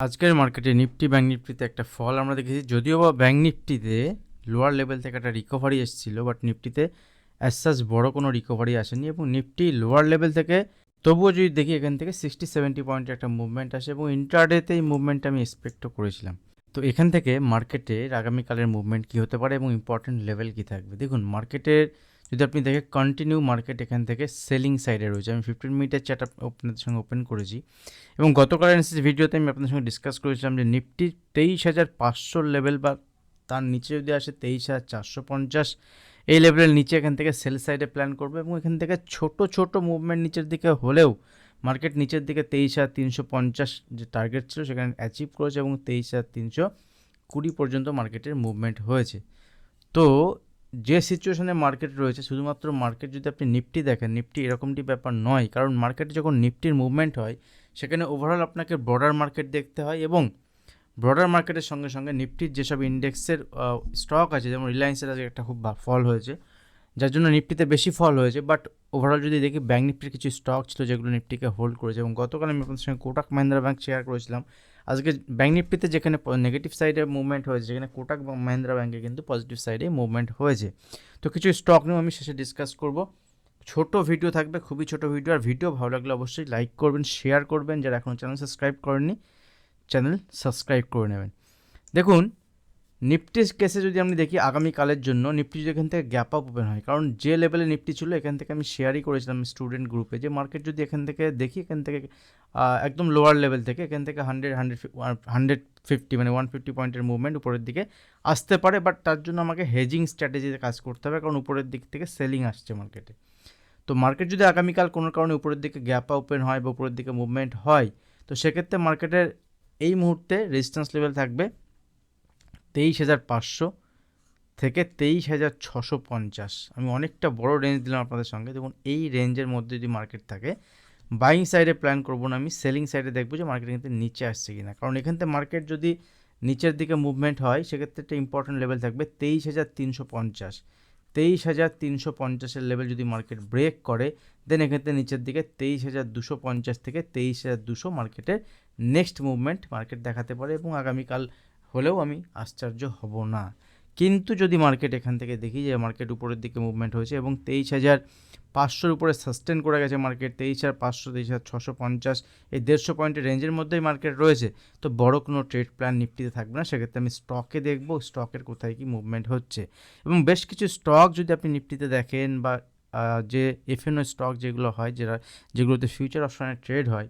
আজকের মার্কেটে Nifty bank নিফটিতে একটা ফল আমরা দেখেছি। যদিও বা ব্যাঙ্ক নিফটিতে লোয়ার লেভেল থেকে একটা রিকভারি এসেছিল বাট নিফটিতে অ্যাজ সাচ বড় কোনো রিকভারি আসেনি এবং নিফটি লোয়ার লেভেল থেকে তবুও যদি দেখি এখান থেকে সিক্সটি সেভেন্টি পয়েন্টের একটা মুভমেন্ট আসে এবং ইন্টারডেতে এই মুভমেন্টটা আমি এক্সপেক্টও করেছিলাম। তো এখান থেকে মার্কেটের আগামীকালের মুভমেন্ট কী হতে পারে এবং ইম্পর্টেন্ট লেভেল কী থাকবে? দেখুন মার্কেটের যদি আপনি দেখে কন্টিনিউ মার্কেট এখান থেকে সেলিং সাইডে রয়েছে, আমি ফিফটিন মিনিটের চ্যাট আপনাদের সঙ্গে ওপেন করেছি। এবং গতকাল এনএসএস ভিডিওতে আমি আপনাদের সঙ্গে ডিসকাস করেছিলাম যে নিফটি তেইশ হাজার পাঁচশোর লেভেল বা তার নিচে যদি আসে তেইশ হাজার চারশো পঞ্চাশ, এই লেভেলের নিচে এখান থেকে সেল সাইডে প্ল্যান করবে এবং এখান থেকে ছোট ছোট মুভমেন্ট নিচের দিকে হলেও মার্কেট নিচের দিকে তেইশ হাজার তিনশো পঞ্চাশ যে টার্গেট ছিল সেখানে অ্যাচিভ করেছে এবং তেইশ হাজার তিনশো কুড়ি পর্যন্ত মার্কেটের মুভমেন্ট হয়েছে। তো যে সিচুয়েশনে মার্কেট রয়েছে, শুধুমাত্র মার্কেট যদি আপনি নিফটি দেখেন নিফটি এরকমটি ব্যাপার নয়। কারণ মার্কেটে যখন নিফটির মুভমেন্ট হয়, সেখানে ওভারঅল আপনাকে ব্রডার মার্কেট দেখতে হয় এবং ব্রডার মার্কেটের সঙ্গে সঙ্গে নিফটির যেসব ইন্ডেক্সের স্টক আছে, যেমন রিলায়েন্সের আজকে একটা খুব ফল হয়েছে, যার জন্য নিফটিতে বেশি ফল হয়েছে বাট ওভারঅল যদি দেখি ব্যাঙ্ক নিফটির কিছু স্টক ছিল, যেগুলো নিফটিকে হোল্ড করেছে এবং গতকাল আমি আপনাদের সঙ্গে কোটাক মাহিন্দ্রা ব্যাঙ্ক শেয়ার করেছিলাম আজকে ব্যাঙ্ক নিফটিতে যেখানে নেগেটিভ সাইডে মুভমেন্ট হয়েছে, যেখানে কোটাক বা মহিন্দ্রা ব্যাঙ্কে কিন্তু পজিটিভ সাইডে মুভমেন্ট হয়েছে। তো কিছু স্টক নিয়েও আমি শেষে ডিসকাস করব। ছোট ভিডিও থাকবে, খুবই ছোট ভিডিও আর ভিডিও ভালো লাগলে অবশ্যই লাইক করবেন শেয়ার করবেন। যারা এখনও চ্যানেল সাবস্ক্রাইব করেননি চ্যানেল সাবস্ক্রাইব করে নেবেন। দেখুন নিফটির কেসে যদি আমি দেখি আগামীকালের জন্য নিফটি যদি এখান থেকে গ্যাপ আপ ওপেন হয়, কারণ যে লেভেলে নিফটি ছিল, এখান থেকে আমি শেয়ারই করেছিলাম স্টুডেন্ট গ্রুপে যে মার্কেট যদি এখান থেকে দেখি, এখান থেকে একদম লোয়ার লেভেল থেকে, এখান থেকে হান্ড্রেড হান্ড্রেড হান্ড্রেড ফিফটি মানে ওয়ান ফিফটি পয়েন্টের মুভমেন্ট উপরের দিকে আসতে পারে বাট তার জন্য আমাকে হেজিং স্ট্র্যাটেজিতে কাজ করতে হবে, কারণ উপরের দিক থেকে সেলিং আসছে মার্কেটে তো মার্কেট যদি আগামীকাল কোনো কারণে উপরের দিকে গ্যাপ ওপেন হয় বা উপরের দিকে মুভমেন্ট হয়, তো সেক্ষেত্রে মার্কেটের এই মুহূর্তে রেজিস্ট্যান্স লেভেল থাকবে। তেইশ হাজার পাঁচশো থেকে তেইশ হাজার ছশো পঞ্চাশ। আমি অনেকটা বড় রেঞ্জ দিলাম আপনাদের সঙ্গে। দেখুন, এই রেঞ্জের মধ্যে যদি মার্কেট থাকে বাইং সাইডে প্ল্যান করব না আমি সেলিং সাইডে দেখব যে মার্কেট কিন্তু নিচে আসছে কিনা। কারণ এখান থেকে মার্কেট যদি নিচের দিকে মুভমেন্ট হয়, সেক্ষেত্রে একটা ইম্পর্টেন্ট লেভেল থাকবে তেইশ হাজার তিনশো পঞ্চাশ। তেইশ হাজার তিনশো পঞ্চাশের লেভেল যদি মার্কেট ব্রেক করে দেন এক্ষেত্রে নিচের দিকে তেইশ হাজার দুশো পঞ্চাশ থেকে তেইশ হাজার দুশো মার্কেটের নেক্সট মুভমেন্ট মার্কেট দেখাতে পারে এবং আগামীকাল হলেও আমি আশ্চর্য হব না। কিন্তু যদি মার্কেট এখান থেকে দেখি যে মার্কেট উপরের দিকে মুভমেন্ট হয়েছে এবং তেইশ হাজার পাঁচশোর উপরে সাস্টেন করে গেছে মার্কেট তেইশ হাজার পাঁচশো, তেইশ হাজার ছশো পঞ্চাশ, এই দেড়শো পয়েন্টের রেঞ্জের মধ্যেই মার্কেট রয়েছে। তো বড় কোনো ট্রেড প্ল্যান নিফটিতে থাকবে না, সেক্ষেত্রে আমি স্টকে দেখব স্টকের কোথায় কি মুভমেন্ট হচ্ছে। এবং বেশ কিছু স্টক যদি আপনি নিফটিতে দেখেন বা যে এফএনও স্টক যেগুলো হয় যেটা যেগুলোতে ফিউচার অপশনে ট্রেড হয়,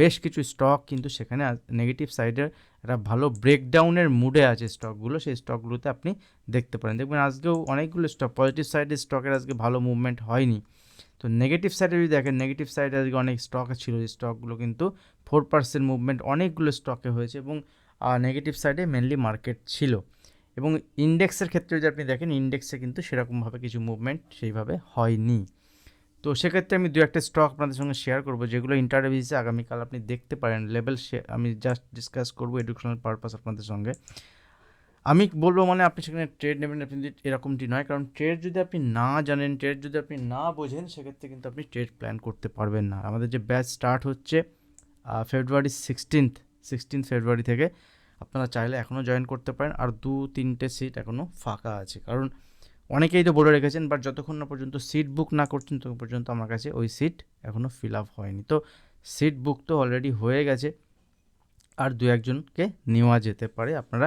বেশ কিছু স্টক কিন্তু সেখানে নেগেটিভ সাইডের একটা ভালো ব্রেকডাউনের মুডে আছে স্টকগুলো সেই স্টকগুলোতে আপনি দেখতে পারেন। দেখবেন আজকেও অনেকগুলো স্টক পজিটিভ সাইডের স্টকের আজকে ভালো মুভমেন্ট হয়নি। তো নেগেটিভ সাইডে যদি দেখেন নেগেটিভ সাইডে আজকে অনেক স্টক ছিল যে স্টকগুলো কিন্তু ফোর পার্সেন্ট মুভমেন্ট অনেকগুলো স্টকে হয়েছে এবং নেগেটিভ সাইডে মেনলি মার্কেট ছিল। এবং ইন্ডেক্সের ক্ষেত্রে যদি আপনি দেখেন ইন্ডেক্সে কিন্তু সেরকমভাবে কিছু মুভমেন্ট সেইভাবে হয়নি। তো সেক্ষেত্রে আমি দু একটা স্টক আপনাদের সঙ্গে শেয়ার করব, যেগুলো ইন্টারভিউ আগামীকাল আপনি দেখতে পারেন। লেভেল আমি জাস্ট ডিসকাস করব এডুকেশনাল পারপাস আপনাদের সঙ্গে। আমি বলব মানে আপনি সেখানে ট্রেড নেবেন, আপনি যদি এরকমটি নয়, কারণ ট্রেড যদি আপনি না জানেন ট্রেড যদি আপনি না বোঝেন, সেক্ষেত্রে কিন্তু আপনি ট্রেড প্ল্যান করতে পারবেন না। আমাদের যে ব্যাচ স্টার্ট হচ্ছে ফেব্রুয়ারি সিক্সটিন্থ সিক্সটিন্থ ফেব্রুয়ারি থেকে, আপনারা চাইলে এখনও জয়েন করতে পারেন। আর দু তিনটে সিট এখনও ফাঁকা আছে। কারণ অনেকেই তো বলে রেখেছেন বাট যতক্ষণ না পর্যন্ত সিট বুক না করছেন, ততক্ষণ পর্যন্ত আমার কাছে ওই সিট এখনও ফিল আপ হয়নি। তো সিট বুক তো অলরেডি হয়ে গেছে, আর দু একজনকে নেওয়া যেতে পারে। আপনারা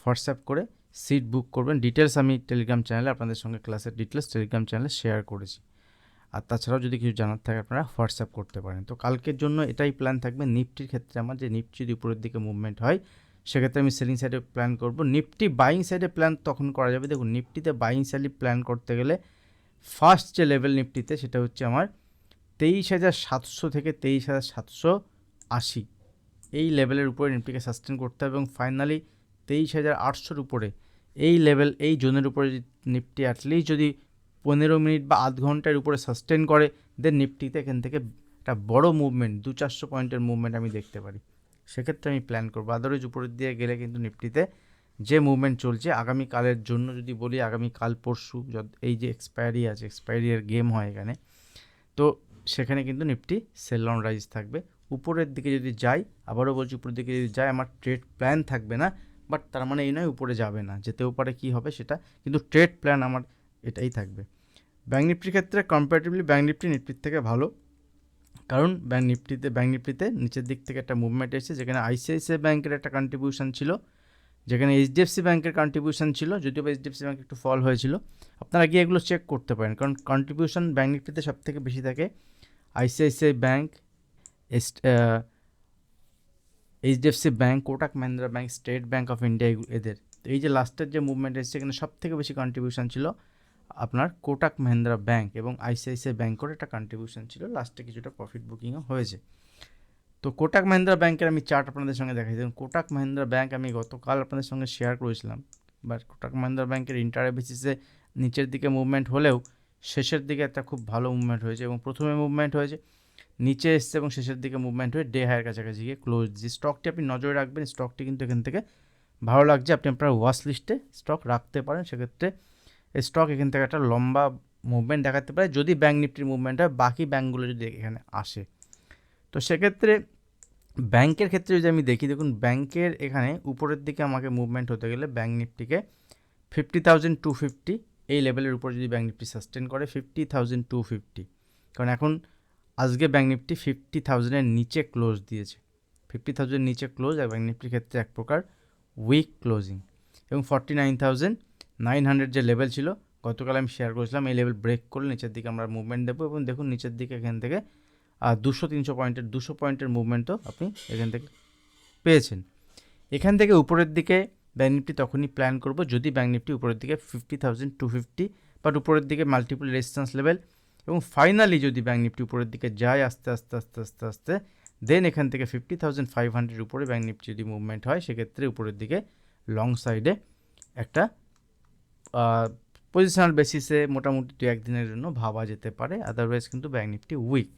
হোয়াটসঅ্যাপ করে সিট বুক করবেন। ডিটেলস আমি টেলিগ্রাম চ্যানেলে আপনাদের সঙ্গে ক্লাসের ডিটেলস টেলিগ্রাম চ্যানেলে শেয়ার করেছি। আর তাছাড়াও যদি কিছু জানার থাকে, আপনারা হোয়াটসঅ্যাপ করতে পারেন। তো কালকের জন্য এটাই প্ল্যান থাকবে। নিফটির ক্ষেত্রে আমার যে নিফটি যদি উপরের দিকে মুভমেন্ট হয় সেক্ষেত্রে আমি সেলিং সাইডে প্ল্যান করব। নিফটি বাইং সাইডে প্ল্যান তখন করা যাবে। দেখুন নিফটিতে বাইং সাইডে প্ল্যান করতে গেলে ফার্স্ট যে লেভেল নিফটিতে সেটা হচ্ছে আমার তেইশ হাজার সাতশো থেকে তেইশ হাজার সাতশো আশি। এই লেভেলের উপরে নিফটিকে সাস্টেন করতে হবে এবং ফাইনালি তেইশ হাজার আটশোর উপরে এই লেভেল এই জোনের উপরে নিফটি অ্যাটলিস্ট যদি পনেরো মিনিট বা আধ ঘণ্টার উপরে সাস্টেন করে দেন নিফটিতে এখান থেকে একটা বড় মুভমেন্ট দু চারশো পয়েন্টের মুভমেন্ট আমি দেখতে পারি। সেক্ষেত্রে আমি প্ল্যান করব। আদারওয়াইজ উপরের দিয়ে গেলে কিন্তু নিফটিতে যে মুভমেন্ট চলছে, আগামীকালের জন্য যদি বলি আগামী কাল পরশু এই যে এক্সপায়ারি আছে এক্সপায়ারি এর গেম হয় এখানে, তো সেখানে কিন্তু নিফটি সেল অন রাইজ থাকবে। উপরের দিকে যদি যাই, আবারও বলছি উপরের দিকে যদি যাই, আমার ট্রেড প্ল্যান থাকবে না বাট তার মানে এই নয় উপরে যাবে না। যেতেও পারে কী হবে সেটা, কিন্তু ট্রেড প্ল্যান আমার এটাই থাকবে। ব্যাঙ্ক নিফটির ক্ষেত্রে কম্পারেটিভলি ব্যাঙ্ক নিফটি নিফটির থেকে ভালো। কারণ ব্যাঙ্ক নিফটিতে ব্যাঙ্ক নিফটিতে নিচের দিক থেকে একটা মুভমেন্ট এসেছে, যেখানে আইসিআইসিআই ব্যাংকের একটা কন্ট্রিবিউশন ছিল, যেখানে এইচডিএফসি ব্যাংকের কন্ট্রিবিউশন ছিল, যদিও বা এইচডিএফসি ব্যাঙ্ক একটু ফল হয়েছিল। আপনারা গিয়ে এগুলো চেক করতে পারেন, কারণ কন্ট্রিবিউশন ব্যাঙ্ক নিফটিতে সব থেকে বেশি থাকে ICICI Bank HDFC Bank Kotak Mahindra Bank State Bank of India এদের। তো এই যে লাস্টের যে মুভমেন্ট এসেছে, এখানে সব থেকে বেশি কন্ট্রিবিউশন ছিল। আপনার কোটাক মহিন্দ্রা ব্যাংক এবং আইসিআইসিআই ব্যাংকের একটা কন্ট্রিবিউশন ছিল। লাস্টে কিছুটা প্রফিট বুকিংও হয়েছে। তো কোটাক মহিন্দ্রা ব্যাংকের আমি চার্ট আপনাদের সঙ্গে দেখাই। দেখুন, কোটাক মহিন্দ্রা ব্যাংক আমি গতকাল আপনাদের সঙ্গে শেয়ার করেছিলাম। বাট কোটাক মহিন্দ্রা ব্যাংকের ইন্টারে বেসিসে নিচের দিকে মুভমেন্ট হলেও শেষের দিকে একটা খুব ভালো মুভমেন্ট হয়েছে এবং প্রথমে মুভমেন্ট হয়েছে, নিচে এসছে এবং শেষের দিকে মুভমেন্ট হয়ে ডে হায়ার কাছাকাছি গিয়ে ক্লোজ যে স্টকটি আপনি নজরে রাখবেন স্টকটি কিন্তু এখান থেকে ভালো লাগছে। আপনি আপনার ওয়াশ লিস্টে স্টক রাখতে পারেন। সেক্ষেত্রে স্টক এখান থেকে একটা লম্বা মুভমেন্ট দেখাতে পারে, যদি ব্যাঙ্ক নিফটির মুভমেন্ট হয়, বাকি ব্যাঙ্কগুলো যদি এখানে আসে। তো সেক্ষেত্রে ব্যাংকের ক্ষেত্রে যদি আমি দেখি, দেখুন ব্যাংকের এখানে উপরের দিকে আমাকে মুভমেন্ট হতে গেলে ব্যাঙ্ক নিফটিকে ফিফটি থাউজেন্ড টু ফিফটি এই লেভেলের উপর যদি ব্যাঙ্ক নিফটি সাস্টেন করে ফিফটি থাউজেন্ড টু ফিফটি কারণ এখন আজকে ব্যাঙ্ক নিফটি ফিফটি থাউজেন্ডের নিচে ক্লোজ দিয়েছে। ফিফটি থাউজেন্ড নিচে ক্লোজ আর ব্যাঙ্ক নিফটির ক্ষেত্রে এক প্রকার উইক ক্লোজিং এবং forty nine thousand nine hundred যে লেভেল ছিল, গতকাল আমি শেয়ার করেছিলাম, এই লেভেল ব্রেক করলে নিচের দিকে আমরা মুভমেন্ট দেবো এবং দেখুন নিচের দিকে এখান থেকে দুশো, তিনশো পয়েন্টের দুশো পয়েন্টের মুভমেন্টও আপনি এখান থেকে পেয়েছেন। এখান থেকে উপরের দিকে ব্যাঙ্ক নিফটি তখনই প্ল্যান করব, যদি ব্যাঙ্ক নিফটি উপরের দিকে fifty thousand two fifty but উপরের দিকে মাল্টিপল রেজিস্ট্যান্স লেভেল এবং ফাইনালি যদি ব্যাঙ্ক নিফটি উপরের দিকে যায় আস্তে আস্তে আস্তে আস্তে আস্তে দেন এখান থেকে ফিফটি থাউজেন্ড ফাইভ হান্ড্রেড উপরে ব্যাঙ্ক নিফটি যদি মুভমেন্ট হয়, সেক্ষেত্রে উপরের দিকে লং সাইডে একটা পজিশনাল বেসিসে মোটামুটি দু, একদিনের জন্য ভাবা যেতে পারে। আদারওয়াইজ কিন্তু ব্যাঙ্ক নিফটি উইক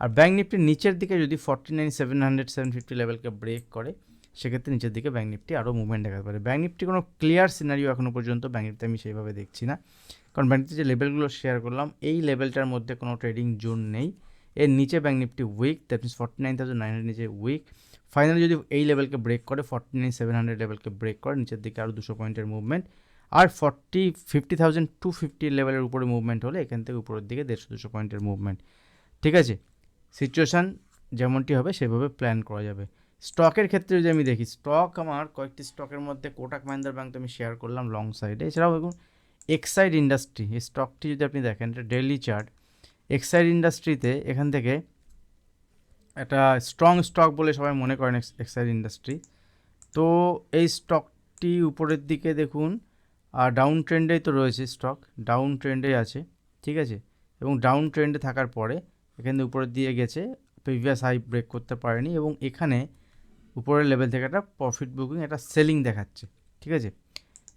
আর ব্যাঙ্ক নিফটির নিচের দিকে যদি forty nine seven hundred seven fifty লেভেলকে break করে, সেক্ষেত্রে নিচের দিকে ব্যাঙ্ক নিফটি আরও মুভমেন্ট দেখাতে পারে। ব্যাঙ্ক নিফটি কোনো ক্লিয়ার সিনারিও এখনও পর্যন্ত ব্যাঙ্ক নিফটি আমি সেইভাবে দেখছি না। কারণ ব্যাঙ্ক নিফটি যে লেভেলগুলো শেয়ার করলাম, এই লেভেলটার মধ্যে কোনো ট্রেডিং জোন নেই। এর নিচে Bank Nifty weak that means forty nine thousand nine hundred নিচে উইক ফাইনালি যদি এই লেভেলকে ব্রেক করে ফর্টি নাইন সেভেন হান্ড্রেড লেভেলকে ব্রেক করে, নিচের দিকে আরও দুশো পয়েন্টের মুভমেন্ট আর forty fifty thousand two fifty লেভেলের উপরে মুভমেন্ট হলে এখান থেকে উপরের দিকে দেড়শো, দুশো পয়েন্টের মুভমেন্ট ঠিক আছে? সিচুয়েশান যেমনটি হবে সেভাবে প্ল্যান করা যাবে। স্টকের ক্ষেত্রে যদি আমি দেখি স্টক আমার কয়েকটি স্টকের মধ্যে কোটাক মাহিন্দ্রা ব্যাংক তো আমি শেয়ার করলাম লং সাইডে এছাড়াও দেখুন এক্সাইড ইন্ডাস্ট্রি এই স্টকটি যদি আপনি দেখেন, এটা ডেলি চার্ট এক্সাইড ইন্ডাস্ট্রিতে এখান থেকে একটা স্ট্রং স্টক বলে সবাই মনে করেন এক্সাইড ইন্ডাস্ট্রি তো এই স্টকটি উপরের দিকে দেখুন আর ডাউন ট্রেন্ডেই তো রয়েছে স্টক ডাউন ট্রেন্ডে আছে, ঠিক আছে? এবং ডাউন ট্রেন্ডে থাকার পরে এখানে উপরের দিয়ে গেছে প্রিভিয়াস হাই ব্রেক করতে পারেনি এবং এখানে উপরের লেভেল থেকে একটা প্রফিট বুকিং একটা সেলিং দেখাচ্ছে, ঠিক আছে?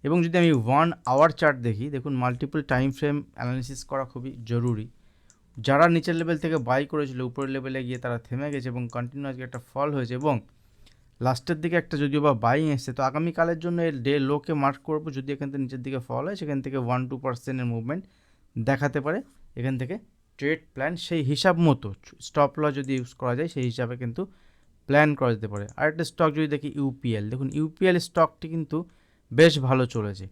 এবং যদি আমি ওয়ান আওয়ার চার্ট দেখি, দেখুন মাল্টিপল টাইম ফ্রেম অ্যানালিসিস করা খুবই জরুরি। যারা নিচের লেভেল থেকে বাই করেছিল, উপরের লেভেলে গিয়ে তারা থেমে গেছে এবং কন্টিনিউ আজকে একটা ফল হয়েছে এবং লাস্টের দিকে একটা যদিও বা বাইং এসছে, তো আগামীকালের জন্য এর ডে লোকে মার্ক করব যদি এখান থেকে নিচের দিকে ফল হয়, সেখান থেকে ওয়ান টু পার্সেন্টের মুভমেন্ট দেখাতে পারে। এখান থেকে ট্রেড প্ল্যান সেই হিসাব মতো স্টপ ল যদি ইউজ করা যায়, সেই হিসাবে কিন্তু প্ল্যান করা যেতে পারে। আরেকটা স্টক যদি দেখি ইউপিএল দেখুন ইউপিএল স্টকটি কিন্তু বেশ ভালো চলেছে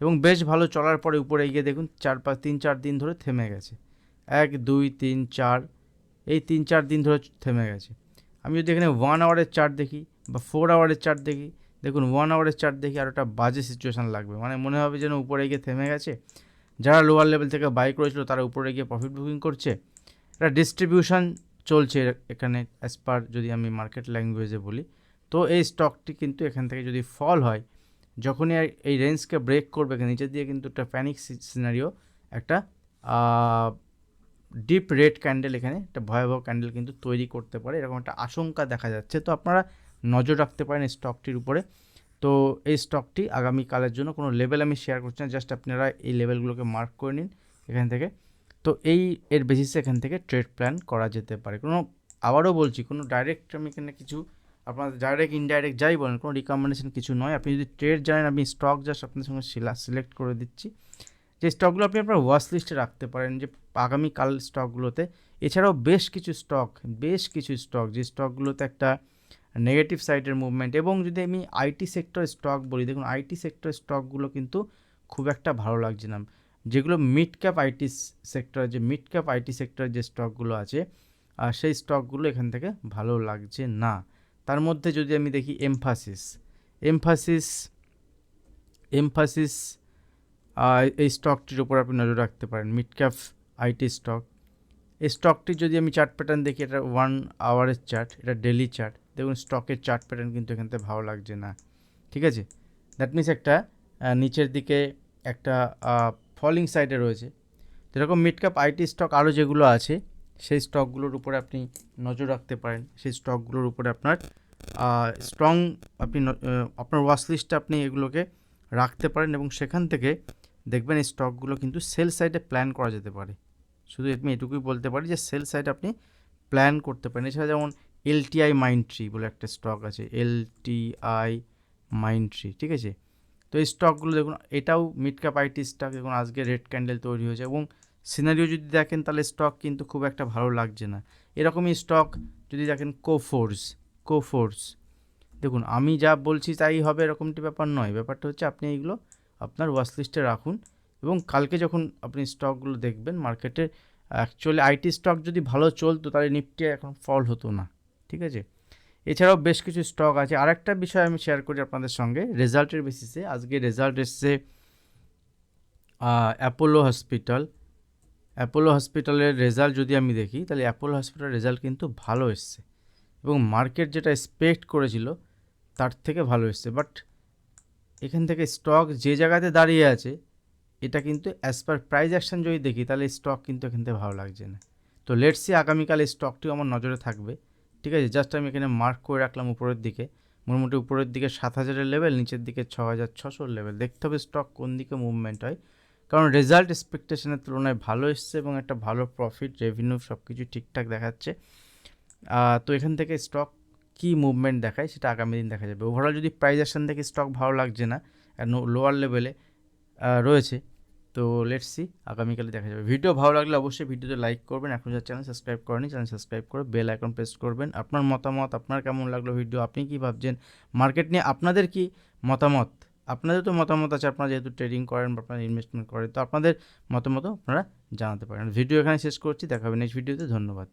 এবং বেশ ভালো চলার পরে উপরে গিয়ে দেখুন চার পাঁচ, তিন চার দিন ধরে থেমে গেছে। এক, দুই, তিন, চার, এই তিন, চার দিন ধরে থেমে গেছে। আমি যদি এখানে ওয়ান আওয়ারের চার্ট দেখি বা ফোর আওয়ারের চার্ট দেখি, দেখুন ওয়ান আওয়ারের চার্ট দেখি আর একটা বাজে সিচুয়েশান লাগবে। মানে মনে হবে যেন উপরে গিয়ে থেমে গেছে। যারা লোয়ার লেভেল থেকে বাই করেছিল তারা উপরে গিয়ে প্রফিট বুকিং করছে। এটা ডিস্ট্রিবিউশন চলছে এখানে অ্যাজ পার যদি আমি মার্কেট ল্যাঙ্গুয়েজে বলি। তো এই স্টকটি কিন্তু এখান থেকে যদি ফল হয়, যখনই এই রেঞ্জকে ব্রেক করবে নিচের দিয়ে কিন্তু একটা প্যানিক সিনারিও একটা ডিপ রেড ক্যান্ডেল এখানে একটা ভয়াবহ ক্যান্ডেল কিন্তু তৈরি করতে পারে। এরকম একটা আশঙ্কা দেখা যাচ্ছে। তো আপনারা নজর রাখতে পারেন এই স্টকটির উপরে। তো এই স্টকটি আগামীকালের জন্য কোনো লেভেল আমি শেয়ার করছি না জাস্ট আপনারা এই লেভেলগুলোকে মার্ক করে নিন এখান থেকে। তো এই এর বেসিসে এখান থেকে ট্রেড প্ল্যান করা যেতে পারে। কোনো, আবারও বলছি, কোনো ডাইরেক্ট আমি এখানে কিছু আপনাদের ডাইরেক্ট ইনডাইরেক্ট যাই বলেন, কোনো রিকমেন্ডেশন কিছু নয়। আপনি যদি ট্রেড জানেন, আমি স্টক জাস্ট আপনার সঙ্গে সিলেক্ট করে দিচ্ছি। যে স্টকগুলো আপনি আপনার ওয়াশ লিস্টে রাখতে পারেন, যে আগামীকাল স্টকগুলোতে। এছাড়াও বেশ কিছু স্টক, বেশ কিছু স্টক, যে স্টকগুলোতে একটা নেগেটিভ সাইডের মুভমেন্ট এবং যদি আমি আইটি সেক্টর স্টক বলি, দেখুন আইটি সেক্টর স্টকগুলো কিন্তু খুব একটা ভালো লাগছে না। যেগুলো মিড ক্যাপ আইটি সেক্টর, যে মিড ক্যাপ আইটি সেক্টর যে স্টকগুলো আছে সেই স্টকগুলো এখান থেকে ভালো লাগছে না। তার মধ্যে যদি আমি দেখি এমফাসিস এমফাসিস এমফাসিস এই স্টকটির উপর আপনি নজর রাখতে পারেন। Mid cap IT stock. এই স্টকটি যদি আমি চার্ট প্যাটার্ন দেখি, এটা ওয়ান আওয়ারের চার্ট, এটা ডেলি চার্ট। দেখুন, স্টকের চার্ট প্যাটার্ন কিন্তু এখান থেকে ভালো লাগছে না। ঠিক আছে? দ্যাট মিনস একটা নিচের দিকে একটা ফলিং সাইডে রয়েছে। যেরকম মিড ক্যাপ আইটি স্টক আরও যেগুলো আছে, সেই স্টকগুলোর উপরে আপনি নজর রাখতে পারেন। সেই স্টকগুলোর উপরে আপনার স্ট্রং আপনি আপনার ওয়াশ লিস্টে আপনি এগুলোকে রাখতে পারেন এবং সেখান থেকে দেখবেন এই স্টকগুলো কিন্তু সেল সাইডে প্ল্যান করা যেতে পারে। শুধু আমি এটুকুই বলতে পারি যে সেল সাইড আপনি প্ল্যান করতে পারেন। এছাড়া যেমন এলটিআই মাইন্ড ট্রি বলে একটা স্টক আছে এলটিআই মাইন্ড ট্রি, ঠিক আছে? তো এই স্টকগুলো দেখুন, এটাও মিড ক্যাপ আইটি স্টক, দেখুন আজকে রেড ক্যান্ডেল তৈরি হয়েছে এবং সিনারিও যদি দেখেন তাহলে স্টক কিন্তু খুব একটা ভালো লাগছে না। এরকমই স্টক যদি দেখেন কোফোর্স কোফোর্স। দেখুন, আমি যা বলছি তাই হবে এরকমটি ব্যাপার নয়। ব্যাপারটা হচ্ছে আপনি এইগুলো আপনার ওয়াশ লিস্টে রাখুন। এবং কালকে যখন আপনি স্টকগুলো দেখবেন মার্কেটে অ্যাকচুয়ালি আইটি স্টক যদি ভালো চলতো তাহলে নিফটি এখন ফল হতো না, ঠিক আছে? এছাড়াও বেশ কিছু স্টক আছে। আরেকটা বিষয় আমি শেয়ার করি আপনাদের সঙ্গে রেজাল্টের বেসিসে আজকে রেজাল্ট এসছে অ্যাপোলো হসপিটাল অ্যাপোলো হসপিটালের রেজাল্ট যদি আমি দেখি, তাহলে অ্যাপোলো হসপিটালের রেজাল্ট কিন্তু ভালো এসছে। এবং মার্কেট যেটা এক্সপেক্ট করেছিল, তার থেকে ভালো এসছে। বাট এখান থেকে স্টক যে জায়গাতে দাঁড়িয়ে আছে এটা কিন্তু অ্যাজ পার প্রাইজ অ্যাকশন যদি দেখি, তাহলে স্টক কিন্তু এখান থেকে ভালো লাগছে না। তো লেটসি আগামীকাল এই স্টকটিও আমার নজরে থাকবে। ঠিক আছে জাস্ট আমি এখানে মার্ক করে রাখলাম উপরের দিকে। মোটামুটি উপরের দিকে সাত হাজারের লেভেল নিচের দিকে ছ হাজার ছশোর লেভেল দেখতে হবে স্টক কোন দিকে মুভমেন্ট হয়। কারণ রেজাল্ট এক্সপেকটেশনের তুলনায় ভালো এসছে এবং একটা ভালো প্রফিট রেভিনিউ সব কিছু ঠিকঠাক দেখাচ্ছে। তো এখান থেকে স্টক কী মুভমেন্ট দেখায় সেটা আগামী দিন দেখা যাবে। ওভারঅল যদি প্রাইজ অ্যাকশন দেখে স্টক ভালো লাগছে না লোয়ার লেভেলে রয়েছে তো লেটস সি আগামীকালে দেখা যাবে। ভিডিও ভালো লাগলে অবশ্যই ভিডিওতে লাইক করবেন। এখন যার চ্যানেল সাবস্ক্রাইব করেনি চ্যানেল সাবস্ক্রাইব করে বেল আইকন প্রেস করবেন। আপনার মতামত, আপনার কেমন লাগল ভিডিও আপনি কি ভাবছেন? মার্কেট নিয়ে আপনাদের কি মতামত? আপনাদের তো মতামত আছে, আপনারা যেহেতু ট্রেডিং করেন বা আপনারা ইনভেস্টমেন্ট করেন, তো আপনাদের মতামত আপনারা জানাতে পারেন। ভিডিও এখানে শেষ করছি দেখাবেন নেক্সট ভিডিওতে ধন্যবাদ।